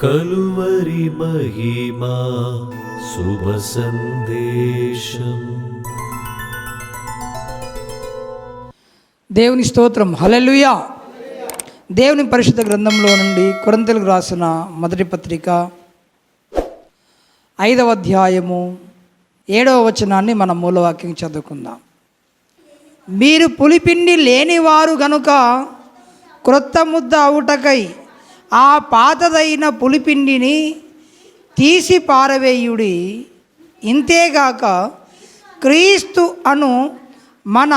కలువరి మహిమా శుభ సందేశం. దేవుని స్తోత్రం. హలెలుయా దేవుని పరిశుద్ధ గ్రంథంలో నుండి కొరంతలకు రాసిన మొదటి పత్రిక ఐదవ అధ్యాయము ఏడవ వచనాన్ని మన మూలవాక్యం చదువుకుందాం. మీరు పులిపిండి లేనివారు గనుక క్రొత్త ముద్ద అవుటకై ఆ పాతదైన పులిపిండిని తీసి పారవేయుడి. ఇంతేగాక క్రీస్తు అను మన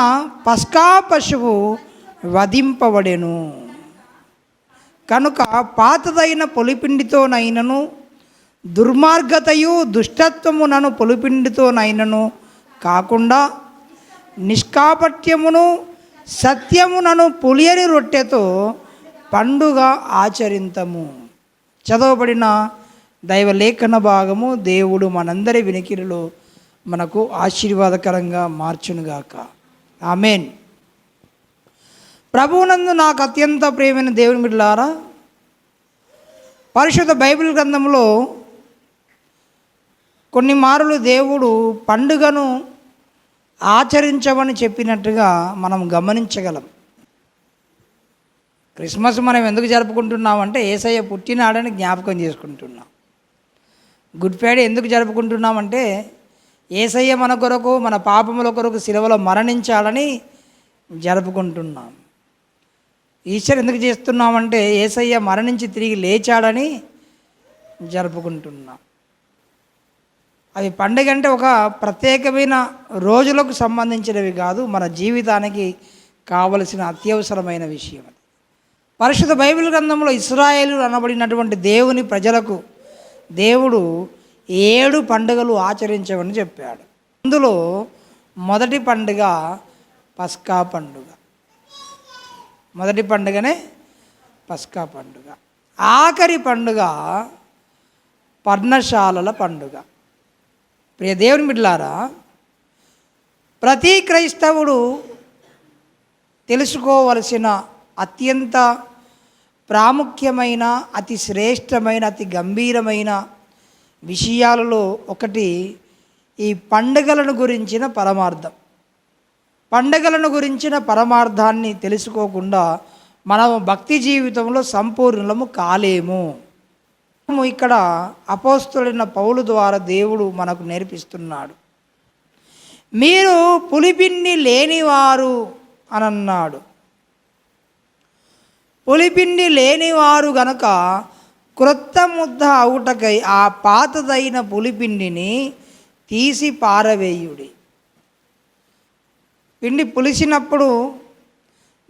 పస్కా పశువు వధింపబడెను. కనుక పాతదైన పొలిపిండితోనైనను దుర్మార్గతయు దుష్టత్వమునను పొలిపిండితోనైనను కాకుండా నిష్కాపట్యమును సత్యమునను పులియని రొట్టెతో పండుగ ఆచరింతము. చదవబడిన దైవలేఖన భాగము దేవుడు మనందరి వినికిడిలో మనకు ఆశీర్వాదకరంగా మార్చునుగాక. ఆమెన్. ప్రభువునందు నాకు అత్యంత ప్రియమైన దేవుని బిడ్డలారా పరిశుద్ధ బైబిల్ గ్రంథంలో కొన్ని మారులు దేవుడు పండుగను ఆచరించమని చెప్పినట్టుగా మనం గమనించగలం. క్రిస్మస్ మనం ఎందుకు జరుపుకుంటున్నామంటే ఏసయ్య పుట్టినాడని జ్ఞాపకం చేసుకుంటున్నాం. గుడ్ ఫ్రైడే ఎందుకు జరుపుకుంటున్నామంటే ఏసయ్య మన కొరకు మన పాపముల కొరకు శిలవలో మరణించాలని జరుపుకుంటున్నాం. ఈశ్వర్ ఎందుకు చేస్తున్నామంటే ఏసయ్య మరణించి తిరిగి లేచాడని జరుపుకుంటున్నాం. అవి పండుగ అంటే ఒక ప్రత్యేకమైన రోజులకు సంబంధించినవి కాదు మన జీవితానికి కావలసిన అత్యవసరమైన విషయం అది. పరిశుద్ధ బైబిల్ గ్రంథంలో ఇస్రాయేలు అనబడినటువంటి దేవుని ప్రజలకు దేవుడు ఏడు పండుగలు ఆచరించమని చెప్పాడు. అందులో మొదటి పండుగ పస్కా పండుగ. మొదటి పండుగనే పస్కా పండుగ. ఆఖరి పండుగ పర్ణశాలల పండుగ. ప్రియ దేవుని బిడ్లారా ప్రతి క్రైస్తవుడు తెలుసుకోవలసిన అత్యంత ప్రాముఖ్యమైన అతి శ్రేష్టమైన అతి గంభీరమైన విషయాలలో ఒకటి ఈ పండుగలను గురించిన పరమార్థం. పండగలను గురించిన పరమార్థాన్ని తెలుసుకోకుండా మనం భక్తి జీవితంలో సంపూర్ణము కాలేము. ఇక్కడ అపోస్తుడైన పౌలు ద్వారా దేవుడు మనకు నేర్పిస్తున్నాడు. మీరు పులిపిన్ని లేనివారు అని అన్నాడు పులిపిండి లేనివారు గనక క్రొత్త ముద్ద అవుటకై ఆ పాతదైన పులిపిండిని తీసి పారవేయుడి. పిండి పులిసినప్పుడు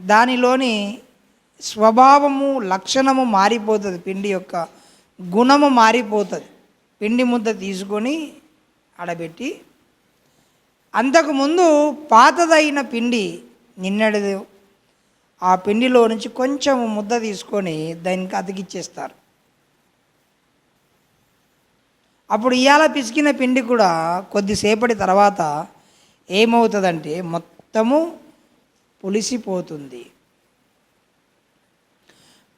దానిలోని స్వభావము లక్షణము మారిపోతుంది పిండి యొక్క గుణము మారిపోతుంది. పిండి ముద్ద తీసుకొని ఆడబెట్టి అంతకుముందు పాతదైన పిండి నిన్నటిది ఆ పిండిలో నుంచి కొంచెం ముద్ద తీసుకొని దానికి అతికిచ్చేస్తారు అప్పుడు ఇవాళ పిసికిన పిండి కూడా కొద్దిసేపటి తర్వాత ఏమవుతుందంటే మొత్తము పులిసిపోతుంది.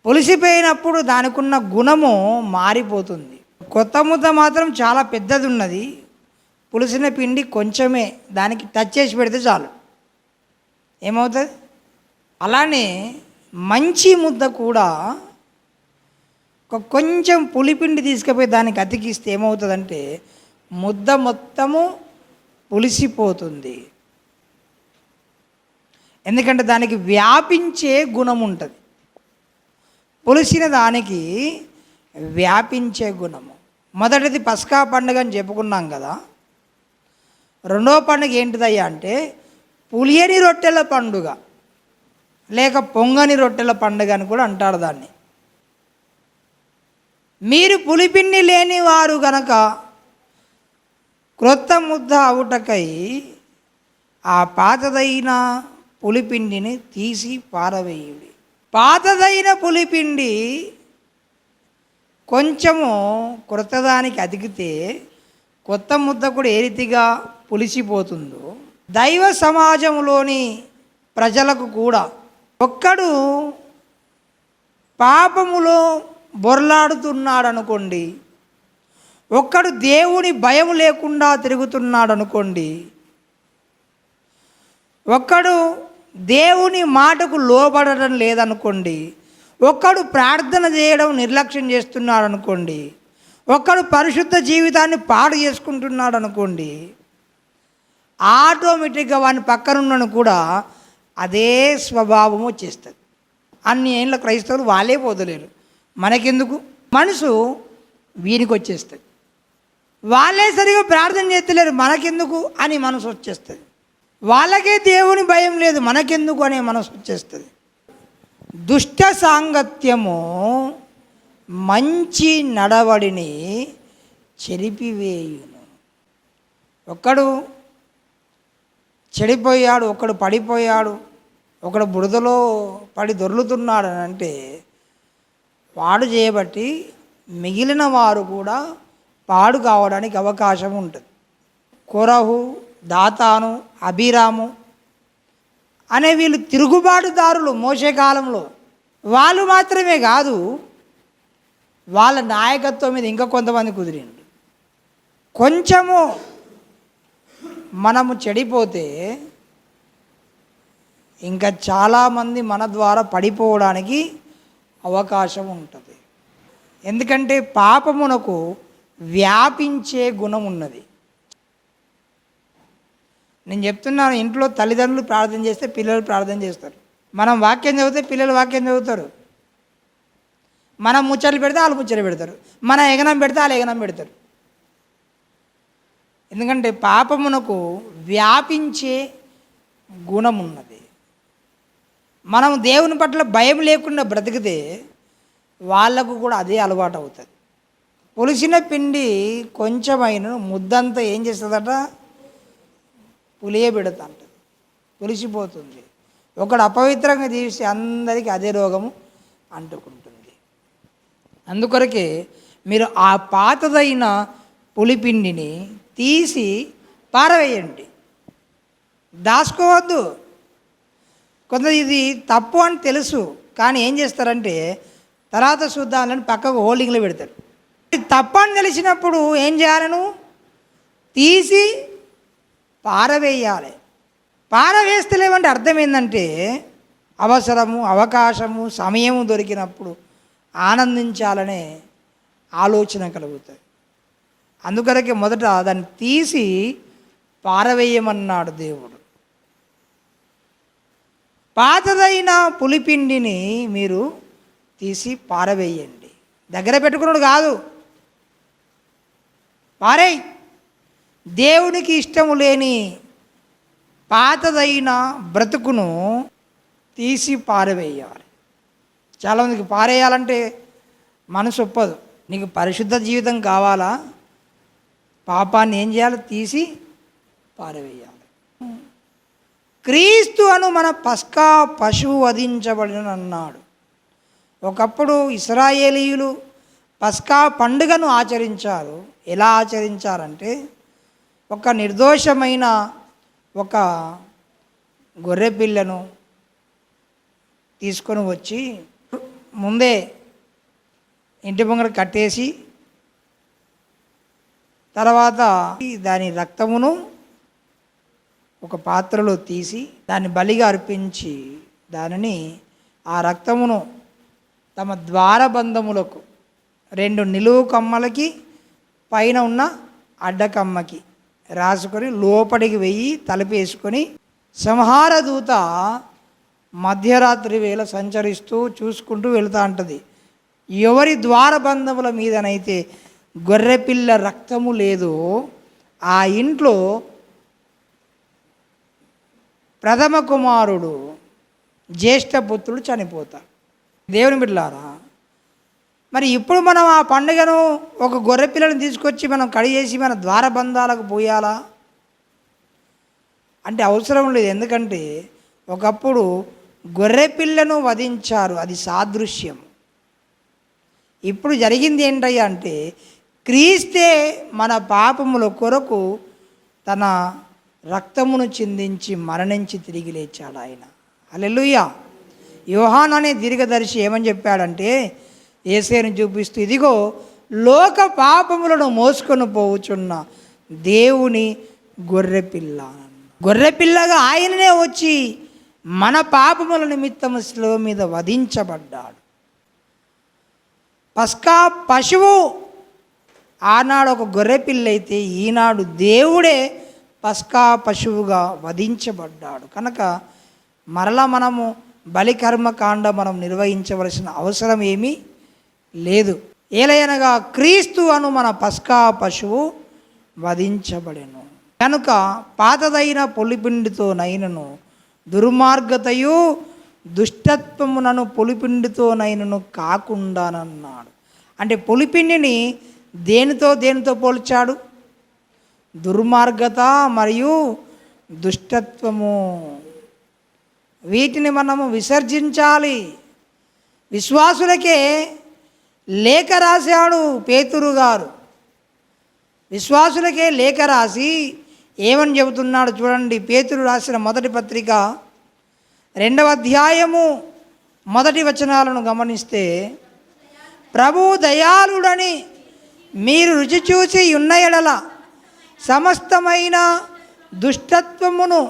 పులిసిపోయినప్పుడు దానికున్న గుణము మారిపోతుంది. కొత్త ముద్ద మాత్రం చాలా పెద్దది ఉన్నది పులిసిన పిండి కొంచెమే దానికి టచ్ చేసి పెడితే చాలు. ఏమవుతుంది? అలానే మంచి ముద్ద కూడా ఒక కొంచెం పులిపిండి తీసుకుపోయి దానికి అతికిస్తే ఏమవుతుందంటే ముద్ద మొత్తము పులిసిపోతుంది. ఎందుకంటే దానికి వ్యాపించే గుణం ఉంటుంది. పులిసిన దానికి వ్యాపించే గుణము. మొదటిది పస్కా పండుగ అని చెప్పుకున్నాం కదా. రెండో పండుగ ఏంటిదయ్యా అంటే పులియని రొట్టెల పండుగ. లేక పొంగని రొట్టెల పండుగ అని కూడా అంటారు దాన్ని. మీరు పులిపిండి లేని వారు గనక క్రొత్త ముద్ద అవుటకై ఆ పాతదైన పులిపిండిని తీసి పారవేయుడి. పాతదైన పులిపిండి కొంచెము క్రొత్తదానికి అతికితే కొత్త ముద్ద కూడా ఏ రీతిగా పులిసిపోతుందో దైవ సమాజంలోని ప్రజలకు కూడా ఒక్కడు పాపములో బొరలాడుతున్నాడు అనుకోండి ఒక్కడు దేవుని భయం లేకుండా తిరుగుతున్నాడు అనుకోండి ఒక్కడు దేవుని మాటకు లోబడడం లేదనుకోండి ఒక్కడు ప్రార్థన చేయడం నిర్లక్ష్యం చేస్తున్నాడు అనుకోండి ఒక్కడు పరిశుద్ధ జీవితాన్ని పాడు చేసుకుంటున్నాడు అనుకోండి ఆటోమేటిక్గా వాని పక్కనున్నను కూడా అదే స్వభావం వచ్చేస్తుంది అన్ని ఏళ్ళ క్రైస్తవులు వాళ్ళే పోతలేరు మనకెందుకు? మనసు వీనికి వచ్చేస్తుంది వాళ్ళే సరిగా ప్రార్థన చేస్తలేరు. మనకెందుకు? అని మనసు వచ్చేస్తుంది. వాళ్ళకే దేవుని భయం లేదు. మనకెందుకు? అనే మనసు వచ్చేస్తుంది. దుష్ట సాంగత్యము మంచి నడవడిని చెరిపివేయును. ఒక్కడు చెడిపోయాడు ఒకడు పడిపోయాడు ఒకడు బురదలో పడి దొర్లుతున్నాడు అని అంటే వాడు చేయబట్టి మిగిలిన వారు కూడా పాడు కావడానికి అవకాశం ఉంటుంది. కొరహు దాతాను అభిరాము అనే వీళ్ళు తిరుగుబాటుదారులు మోసే కాలంలో. వాళ్ళు మాత్రమే కాదు వాళ్ళ నాయకత్వం మీద ఇంకా కొంతమంది కుదిరిండు. కొంచెము మనము చెడిపోతే ఇంకా చాలామంది మన ద్వారా పడిపోవడానికి అవకాశం ఉంటుంది. ఎందుకంటే పాపమునకు వ్యాపించే గుణం ఉన్నది. నేను చెప్తున్నాను ఇంట్లో తల్లిదండ్రులు ప్రార్థన చేస్తే పిల్లలు ప్రార్థన చేస్తారు. మనం వాక్యం చదివితే పిల్లలు వాక్యం చదువుతారు. మనం ముచ్చట్లు పెడితే వాళ్ళు ముచ్చట్లు పెడతారు. మన ఎగనం పెడితే వాళ్ళు ఎగనం పెడతారు. ఎందుకంటే పాపమునకు వ్యాపించే గుణం ఉన్నది మనం దేవుని పట్ల భయం లేకుండా బ్రతికితే వాళ్ళకు కూడా అదే అలవాటు అవుతుంది పులిసిన పిండి కొంచెమైన ముద్దంతా ఏం చేస్తుందట? పులియబెడుతుంట పులిసిపోతుంది. ఒకడు అపవిత్రంగా జీవిస్తే అందరికీ అదే రోగము అంటుకుంటుంది. అందుకొరకే మీరు ఆ పాతదైన పులిపిండిని తీసి పారవేయండి. దాచుకోవద్దు. కొంత ఇది తప్పు అని తెలుసు కానీ ఏం చేస్తారంటే తర్వాత చూద్దామని పక్కకు హోల్డింగ్లో పెడతారు. తప్పు అని తెలిసినప్పుడు ఏం చేయాలను తీసి పారవేయాలి. పారవేస్తలేమంటే అర్థం ఏంటంటే అవసరము అవకాశము సమయము దొరికినప్పుడు ఆనందించాలనే ఆలోచన కలుగుతుంది అందుకొరకే మొదట దాన్ని తీసి పారవేయమన్నాడు దేవుడు. పాతదైన పులిపిండిని మీరు తీసి పారవేయండి. దగ్గర పెట్టుకున్నాడు కాదు. పారేయ్. దేవునికి ఇష్టము లేని పాతదైన బ్రతుకును తీసి పారవేయాలి. చాలామందికి పారేయాలంటే మనసు ఒప్పదు. నీకు పరిశుద్ధ జీవితం కావాలా? పాపాన్ని ఏం చేయాలి? తీసి పారవేయాలి. క్రీస్తు అను మన పస్కా పశువు వధించబడిన అన్నాడు ఒకప్పుడు ఇస్రాయేలీయులు పస్కా పండుగను ఆచరించారు. ఎలా ఆచరించారంటే ఒక నిర్దోషమైన ఒక గొర్రె పిల్లను తీసుకొని వచ్చి ముందే ఇంటి ముంగర కట్టేసి తర్వాత దాని రక్తమును ఒక పాత్రలో తీసి దాన్ని బలిగా అర్పించి దానిని ఆ రక్తమును తమ ద్వారబంధములకు రెండు నిలువు కమ్మలకి పైన ఉన్న అడ్డకమ్మకి రాసుకొని లోపలికి వెయ్యి తలపేసుకొని సంహార దూత మధ్యరాత్రి వేళ సంచరిస్తూ చూసుకుంటూ వెళుతూ ఉంటుంది. ఎవరి ద్వారబంధముల మీదనైతే గొర్రెపిల్ల రక్తము లేదు. ఆ ఇంట్లో ప్రథమ కుమారుడు జ్యేష్ఠపుత్రుడు చనిపోతాడు దేవుని బిడ్డలారా మరి ఇప్పుడు మనం ఆ పండుగను ఒక గొర్రె పిల్లని తీసుకొచ్చి మనం కడిగేసి మన ద్వారబంధాలకు పోయాలా? అంటే అవసరం లేదు. ఎందుకంటే ఒకప్పుడు గొర్రె పిల్లను వధించారు. అది సాదృశ్యం. ఇప్పుడు జరిగింది ఏంటయ్యా అంటే క్రీస్తే మన పాపముల కొరకు తన రక్తమును చిందించి మరణించి తిరిగి లేచాడు ఆయన. అల్లెలుయ్య యోహాన్ అనే దీర్ఘదర్శి ఏమని చెప్పాడంటే ఏసేను చూపిస్తూ ఇదిగో లోక పాపములను మోసుకొని పోవుచున్న దేవుని గొర్రెపిల్ల గొర్రెపిల్లగా ఆయననే వచ్చి మన పాపముల నిమిత్తము శిలువ మీద వధించబడ్డాడు. పస్కా పశువు ఆనాడు ఒక గొర్రెపిల్ల అయితే ఈనాడు దేవుడే పస్కా పశువుగా వధించబడ్డాడు. కనుక మరలా మనము బలికర్మకాండ మనం నిర్వహించవలసిన అవసరం ఏమీ లేదు. ఏలయనగా క్రీస్తు అను మన పస్కా పశువు వధించబడెను. కనుక పాతదైన పొలిపిండితో నైనను దుర్మార్గతయు దుష్టత్వమునను పొలిపిండితో నైనను కాకుండానన్నాడు. అంటే పొలిపిండిని దేనితో దేనితో పోల్చాడు? దుర్మార్గత మరియు దుష్టత్వము. వీటిని మనము విసర్జించాలి. విశ్వాసులకే లేఖ రాశాడు పేతురు గారు. విశ్వాసులకే లేఖ రాసి ఏమని చెబుతున్నాడు చూడండి. పేతురు రాసిన మొదటి పత్రిక రెండవ అధ్యాయము మొదటి వచనాలను గమనిస్తే ప్రభు దయాళుడని మీరు రుచి చూసి ఉన్న ఎడల సమస్తమైన దుష్టత్వమును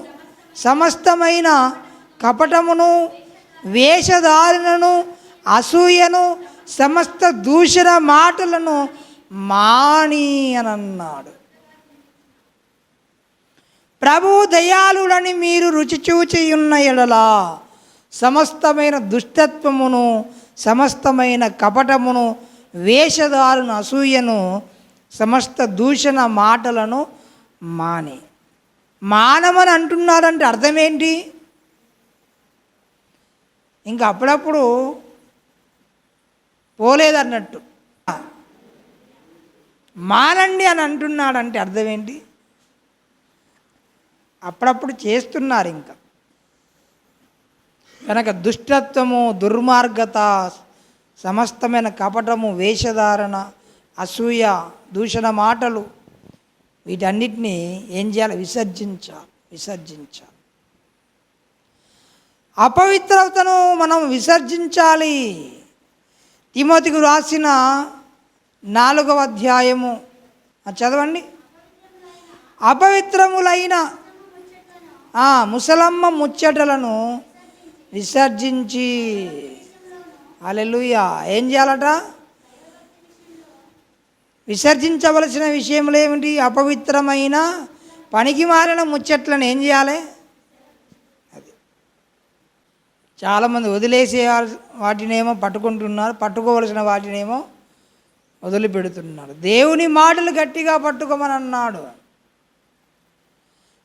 సమస్తమైన కపటమును వేషధారణను అసూయను సమస్త దూషణ మాటలను మాని అని అన్నాడు ప్రభు దయాళుడని మీరు రుచి చూచి ఉన్న ఎడలా సమస్తమైన దుష్టత్వమును సమస్తమైన కపటమును వేషధారుని అసూయను సమస్త దూషణ మాటలను మాని. మానమని అంటున్నాడంటే అర్థమేంటి? ఇంకా అప్పుడప్పుడు పోలేదన్నట్టు. మానండి అని అంటున్నాడంటే అర్థమేంటి? అప్పుడప్పుడు చేస్తున్నారు ఇంకా. కనుక దుష్టత్వము దుర్మార్గత సమస్తమైన కపటము వేషధారణ అసూయ దూషణ మాటలు వీటన్నిటినీ ఏం చేయాలి? విసర్జించాలి విసర్జించాలి. అపవిత్రతను మనం విసర్జించాలి. తిమోతికి రాసిన నాలుగవ అధ్యాయము. చదవండి. అపవిత్రములైన ముసలమ్మ ముచ్చటలను విసర్జించి అలెలుయా ఏం చేయాలట? విసర్జించవలసిన విషయములు ఏమిటి? అపవిత్రమైన పనికి మారిన ముచ్చట్లను ఏం చేయాలి? అది. చాలామంది వదిలేసే వాటినేమో పట్టుకుంటున్నారు పట్టుకోవలసిన వాటినేమో వదిలిపెడుతున్నారు. దేవుని మాటలు గట్టిగా పట్టుకోమని అన్నాడు.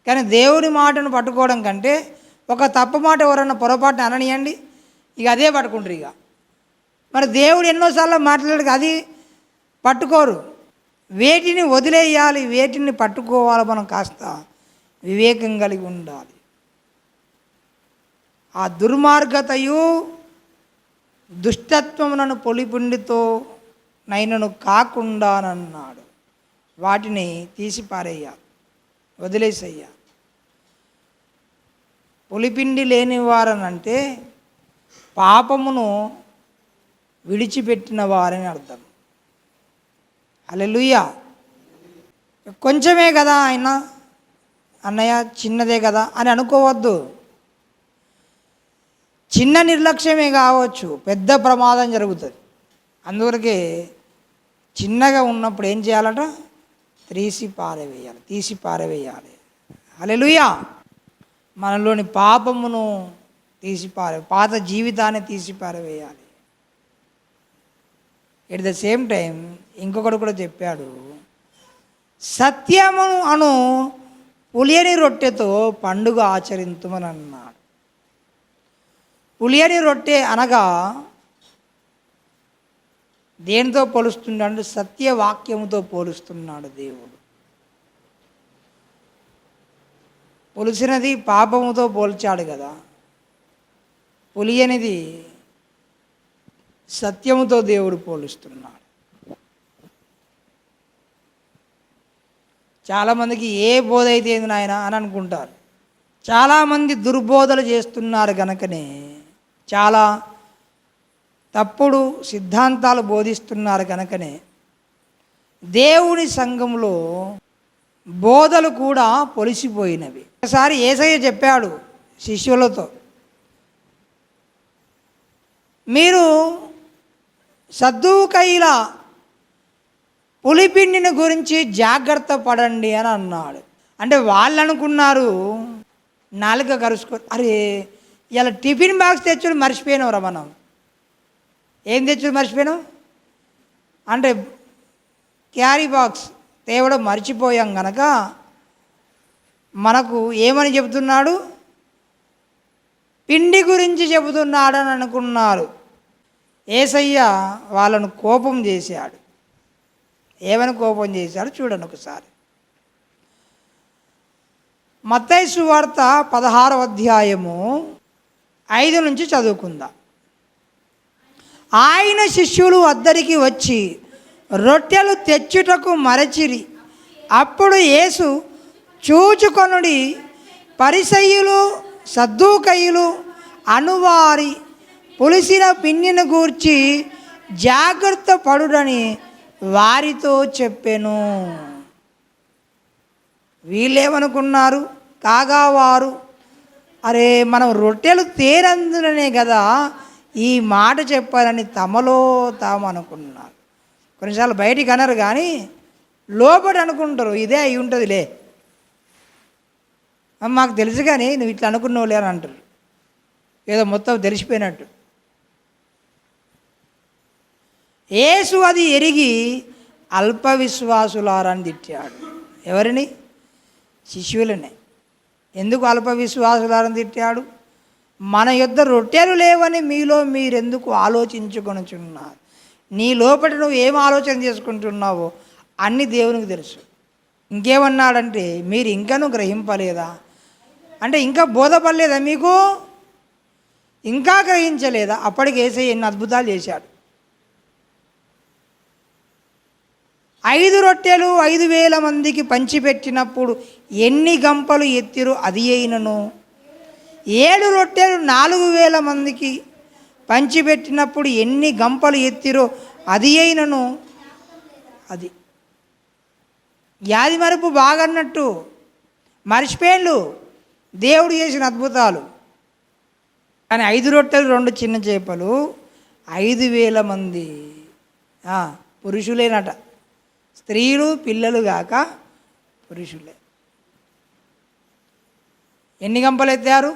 కానీ దేవుని మాటను పట్టుకోవడం కంటే ఒక తప్పు మాట ఎవరన్నా పొరపాటున అననియండి. ఇక అదే పట్టుకుంటారు ఇక. మరి దేవుడు ఎన్నోసార్లు మాట్లాడక అది పట్టుకోరు. వేటిని వదిలేయాలి వేటిని పట్టుకోవాలి మనం కాస్త వివేకం కలిగి ఉండాలి. ఆ దుర్మార్గతయు దుష్టత్వమునను పొలిపిండితో నైనను కాకుండానన్నాడు. వాటిని తీసి పారేయాలి వదిలేసేయాలి. పులిపిండి లేని వారనంటే పాపమును విడిచిపెట్టిన వారని అర్థం. అలెలుయ్య కొంచెమే కదా ఆయన. అన్నయ్య చిన్నదే కదా అని అనుకోవద్దు. చిన్న నిర్లక్ష్యమే కావచ్చు పెద్ద ప్రమాదం జరుగుతుంది. అందువరకే చిన్నగా ఉన్నప్పుడు ఏం చేయాలట? తీసి పారవేయాలి తీసి పారవేయాలి. అలెలుయా మనలోని పాపమును తీసి పారే పాత జీవితాన్ని తీసి పారవేయాలి. ఎట్ ద సేమ్ టైం ఇంకొకడు కూడా చెప్పాడు సత్యమును అను పులియని రొట్టెతో పండుగ ఆచరింతుమని అన్నాడు పులియని రొట్టె అనగా దేనితో పోలుస్తున్నాడు? సత్యవాక్యముతో పోలుస్తున్నాడు దేవుడు. పులిసినది పాపముతో పోల్చాడు కదా. పులియనిది సత్యముతో దేవుడు పోలుస్తున్నాడు. చాలామందికి ఏ బోధ అయితే ఏంది నాయన అని అనుకుంటారు. చాలామంది దుర్బోధలు చేస్తున్నారు కనుకనే చాలా తప్పుడు సిద్ధాంతాలు బోధిస్తున్నారు కనుకనే దేవుని సంఘంలో బోధలు కూడా పొలిసిపోయినవి. ఒకసారి ఏసయ్య చెప్పాడు శిష్యులతో మీరు సద్దుకైల పులిపిండిని గురించి జాగ్రత్త పడండి అని అన్నాడు. అంటే వాళ్ళు అనుకున్నారు నాలుక కరుచుకో అరే ఇలా టిఫిన్ బాక్స్ తెచ్చుడు మర్చిపోయినవరా మనం. ఏం తెచ్చుడు మర్చిపోయినాం అంటే క్యారీ బాక్స్ తేవడం మర్చిపోయాం గనక మనకు ఏమని చెబుతున్నాడు? పిండి గురించి చెబుతున్నాడని అనుకున్నారు. ఏసయ్య వాళ్ళను కోపం చేశాడు. ఏమని కోపం చేశాడు చూడండి ఒకసారి. మత్తైసు వార్త పదహారవ అధ్యాయము ఐదు నుంచి చదువుకుందాం. ఆయన శిష్యులు అద్దరికి వచ్చి రొట్టెలు తెచ్చుటకు మరచిరి. అప్పుడు యేసు చూచుకొనుడి పరిసయ్యులు సద్దూకయ్యులు అనువారి పులిసిన పిండిని గూర్చి జాగ్రత్త పడుడని వారితో చెప్పెను. వీళ్ళేమనుకున్నారు? కాగా వారు అరే మనం రొట్టెలు తేరందుననే కదా ఈ మాట చెప్పారని తమలో తాము అనుకున్నారు కొన్నిసార్లు బయటికి అనరు కానీ లోపల అనుకుంటారు ఇదే అయి ఉంటుందిలే. మాకు తెలుసు కానీ నువ్వు ఇట్లా అనుకున్నావు అని అంటారు. ఏదో మొత్తం తెలిసిపోయినట్టు. యేసు అది ఎరిగి అల్పవిశ్వాసులారని తిట్టాడు. ఎవరిని? శిష్యులనే. ఎందుకు అల్పవిశ్వాసులారని తిట్టాడు? మన యొద్ద రొట్టెలు లేవని మీలో మీరెందుకు ఆలోచించుకొనుచున్నారు? నీ లోపల నువ్వు ఏం ఆలోచన చేసుకుంటున్నావో అన్ని దేవునికి తెలుసు. ఇంకేమన్నాడంటే మీరు ఇంకను గ్రహింపలేదా? అంటే ఇంకా బోధపడలేదా మీకు? ఇంకా గ్రహించలేదా? అప్పటికి ఎన్ని అద్భుతాలు చేశాడు. ఐదు రొట్టెలు ఐదు వేల మందికి పంచిపెట్టినప్పుడు ఎన్ని గంపలు ఎత్తిరు అది అయినను. ఏడు రొట్టెలు నాలుగు వేల మందికి పంచిపెట్టినప్పుడు ఎన్ని గంపలు ఎత్తిరో అది అయినను. అది. యాది మరుపు బాగన్నట్టు. మర్చిపోయిండు దేవుడు చేసిన అద్భుతాలు. కానీ ఐదు రొట్టెలు రెండు చిన్న చేపలు ఐదు వేల మంది. పురుషులేనట. స్త్రీలు పిల్లలు గాక పురుషులే. ఎన్ని గంపలు ఎత్తారు?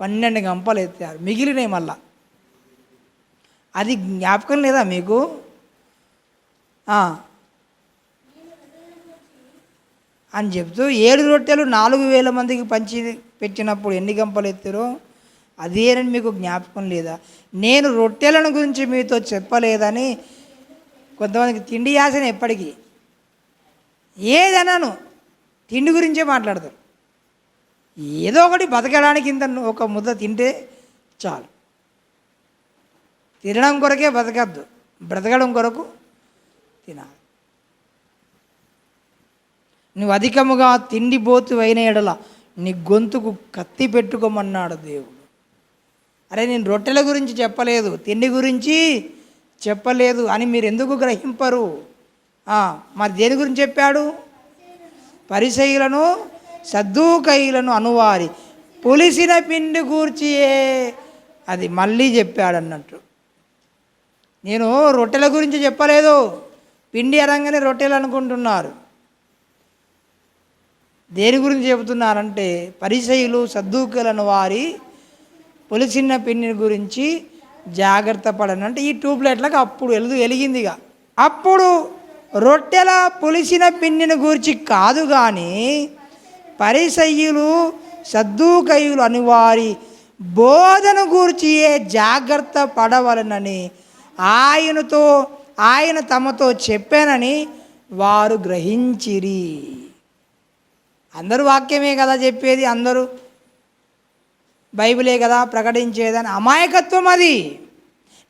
పన్నెండు గంపలు ఎత్తారు. మిగిలినవి మళ్ళా. అది జ్ఞాపకం లేదా మీకు? అని చెప్తూ ఏడు రొట్టెలు నాలుగు వేల మందికి పంచి పెట్టినప్పుడు ఎన్ని గంపలు ఎత్తారో? అదేనని మీకు జ్ఞాపకం లేదా? నేను రొట్టెలను గురించి మీతో చెప్పలేదని కొంతమందికి తిండి యాసన ఎప్పటికీ. ఏదన్నాను తిండి గురించే మాట్లాడతారు. ఏదో ఒకటి బతకడానికి ఇంత ఒక ముద్ద తింటే చాలు. తినడం కొరకే బతకద్దు. బ్రతకడం కొరకు తినాలి. నువ్వు అధికముగా తిండి బోతు అయిన ఎడల నీ గొంతుకు కత్తి పెట్టుకోమన్నాడు దేవుడు. అరే నేను రొట్టెల గురించి చెప్పలేదు. తిండి గురించి చెప్పలేదు అని మీరు ఎందుకు గ్రహింపరు? మరి దేని గురించి చెప్పాడు? పరిసయులను సద్దుకైలను అనువారి. పులిసిన పిండి కూర్చియే అది మళ్ళీ చెప్పాడు అన్నట్టు నేను రొట్టెల గురించి చెప్పలేదు. పిండి అనగానే రొట్టెలు అనుకుంటున్నారు. దేని గురించి చెబుతున్నారంటే పరిసయులు సద్దుకలను వారి పులిసిన పిండిని గురించి జాగ్రత్త పడను అంటే ఈ ట్యూబ్లైట్లకు అప్పుడు వెలుగు వెలిగిందిగా అప్పుడు రొట్టెల పులిసిన పిండిని గురించి కాదు కానీ పరిసయ్యులు సద్దూకయ్యులు అని వారి బోధన గూర్చియే జాగ్రత్త పడవలనని ఆయనతో ఆయన తమతో చెప్పానని వారు గ్రహించిరి. అందరూ వాక్యమే కదా చెప్పేది? అందరూ బైబిలే కదా ప్రకటించేదని అమాయకత్వం అది.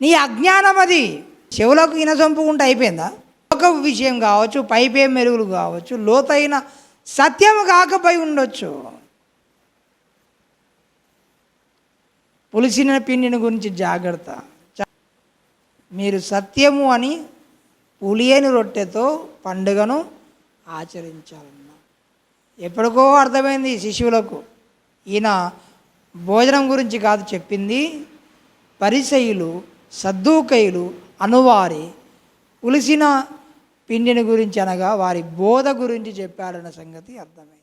నీ అజ్ఞానం అది. చెవులకు ఇనసొంపుకుంటే అయిపోయిందా? ఒక విషయం కావచ్చు పైపే మెరుగులు కావచ్చు లోతైన సత్యం కాకపోయి ఉండొచ్చు. పులిసిన పిండిని గురించి జాగ్రత్త. మీరు సత్యము అని పులియని రొట్టెతో పండుగను ఆచరించాలన్నా. ఎప్పటికో అర్థమైంది శిశువులకు ఈయన భోజనం గురించి కాదు చెప్పింది. పరిసయులు సద్దూకైలు అనువారి ఉలిసిన పిండిని గురించి అనగా వారి బోధ గురించి చెప్పాడన్న సంగతి అర్థమైంది.